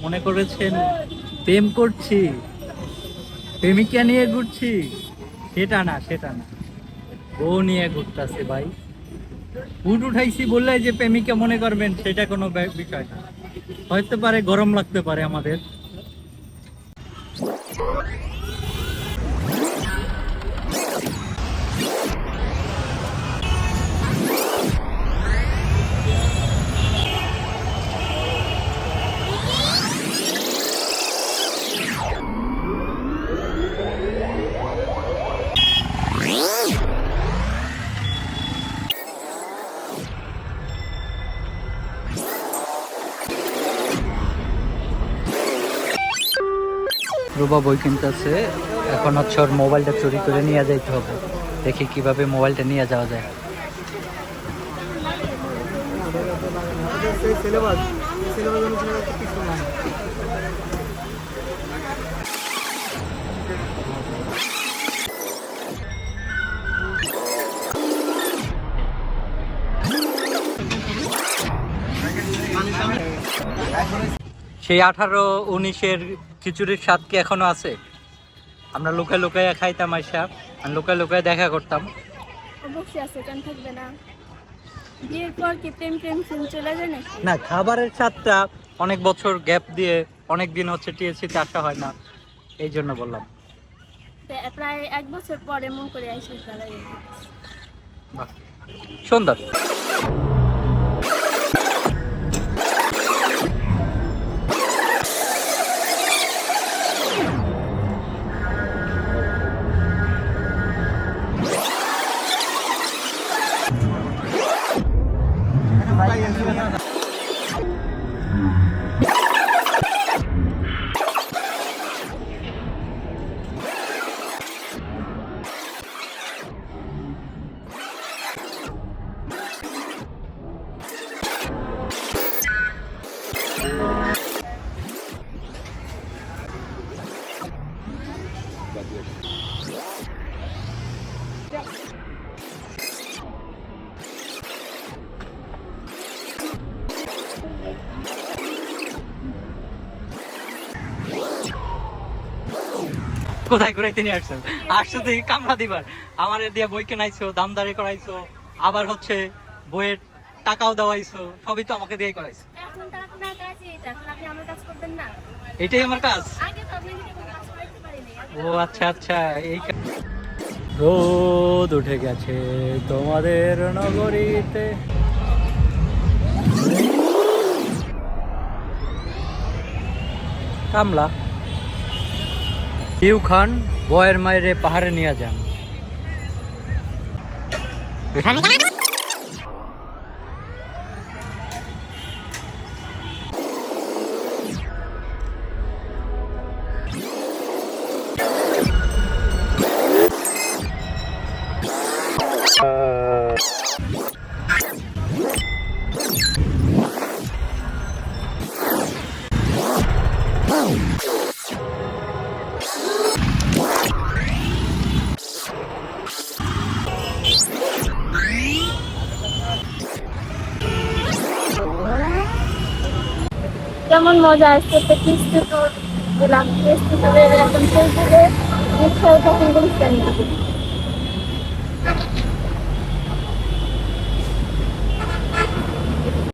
মনে করেছেন? প্রেম করছি। প্রেমিকা নিয়ে ঘুরছি। সেটা না সেটা না। বউ নিয়ে ঘুরতেছে ভাই। উঠ উঠাইছি বললে যে প্রেমিকা মনে করবেন, সেটা কোনো বিষয় না। হয়তো পারে, গরম লাগতে পারে আমাদের। রুবা বই কিনতেছে। এখন হচ্ছে ওর মোবাইলটা চুরি করে নিয়ে যাইতে হবে। দেখি কীভাবে মোবাইলটা নিয়ে যাওয়া যায়। সেই আঠারো, উনিশের খিচুড়ির স্বাদ কি এখনও আছে? আমরা লুকায় লুকায় খাইতাম আইসা আর লুকায় লুকায় দেখা করতাম। অবশ্যই আছে কেন থাকবে না? বিয়ের পর কি প্রেম প্রেম ফিল্ম চলে যায় নাকি? না খাবারের স্বাদটা অনেক বছর গ্যাপ দিয়ে অনেক দিন হচ্ছে টিএসসিতে আসা হয় না এই জন্য বললাম। প্রায় এক বছর পরে মন করে আইসি বাহ, সুন্দর। কোথায় ঘুরাইতে নিয়ে আসছো আসছো তুই কামড়া দিবার। আমার দিয়ে বই কেনাইছো দামদারি করাইছো আবার হচ্ছে বইয়ের টাকাও দেওয়াইছো সবই তো আমাকে দিয়ে করাইছো। এটাই আমার কাজ। ও আচ্ছা আচ্ছা এই রোদ উঠে গেছে তোমাদের নগরীতে। কামলা। ইউ খান বয়ের মায়ের পাহাড়ে নিয়ে যান। কেমন মজা আসছে তো কিস্তি তোর দিলাম কিস্তি তোর এখন ফেসবুকে ইচ্ছা তখন বলছেন